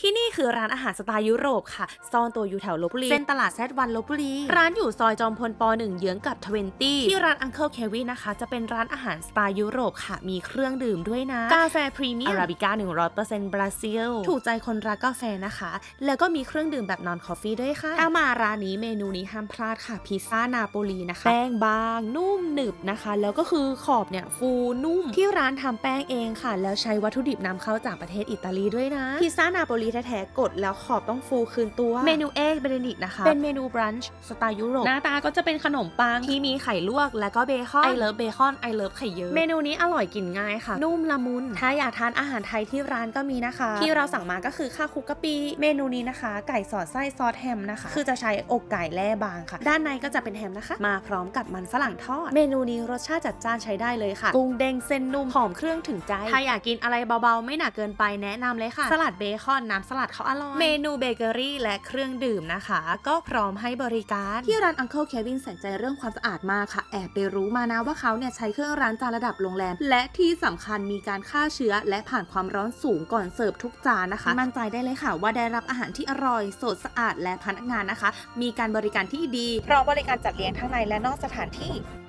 ที่นี่คือร้านอาหารสไตล์ยุโรปค่ะ ซ่อนตัวอยู่แถวลบบุรีเส้นตลาดแซดวันลบบุรี ร้านอยู่ซอยจอมพลป .1 เยื้องกับ 20 ที่ร้าน Uncle Kevin นะคะ จะเป็นร้านอาหารสไตล์ยุโรปค่ะ มีเครื่องดื่มด้วยนะ กาแฟพรีเมียมอาราบิก้า 100%บราซิล ถูกใจคนรักกาแฟนะคะ แล้วก็มีเครื่องดื่มแบบนอนคอฟฟี่ด้วยค่ะ ถ้ามาร้านนี้เมนูนี้ห้ามพลาดค่ะ พิซซ่านาโปลีนะคะ แป้งบาง นุ่มหนึบนะคะ แล้วก็คือขอบเนี่ยฟูนุ่ม ที่ร้านทำแป้งเองค่ะ แล้วใช้วัตถุดิบนำเข้าจากประเทศอิตาลีด้วยนะ พิซซ่านาโปลีแท้ๆกดแล้วขอบต้องฟูคืนตัว เมนูเอ็กเบรนิกนะคะ เป็นเมนูบรันช์สไตล์ยุโรป หน้าตาก็จะเป็นขนมปังที่มีไข่ลวกแล้วก็เบคอนไอเลิฟเบคอนไอเลิฟไข่เยอะ เมนูนี้อร่อยกินง่ายค่ะ นุ่มละมุน ถ้าอยากทานอาหารไทยที่ร้านก็มีนะคะ ที่เราสั่งมาก็คือข้าวคลุกกะปิเมนูนี้นะคะ ไก่สอดไส้ซอสแฮมนะคะ คือจะใช้อกไก่แล่บางค่ะ ด้านในก็จะเป็นแฮมนะคะ มาพร้อมกับมันฝรั่งทอด เมนูนี้รสชาติจัดจ้านใช้ได้เลยค่ะ กุ้งเด้งเส้นนุ่มหอมเครื่องถึงใจ ถ้าอยากกินอะไรเบาๆ ไม่หนักเกินไปแนะนำเลยค่ะ สลัดเบคอนน้ำสลัดเขาอร่อย เมนูเบเกอรี่และเครื่องดื่มนะคะ ก็พร้อมให้บริการ ที่ร้าน Uncle Kevin ใส่ใจเรื่องความสะอาดมากค่ะ แอบไปรู้มานะว่าเขาเนี่ยใช้เครื่องร้านจานระดับโรงแรม และที่สำคัญมีการฆ่าเชื้อ และผ่านความร้อนสูงก่อนเสิร์ฟทุกจานนะคะ มั่นใจได้เลยค่ะว่าได้รับอาหารที่อร่อย สดสะอาดและพนักงานนะคะ มีการบริการที่ดีพร้อมบริการจัดเลี้ยงทั้งในและนอกสถานที่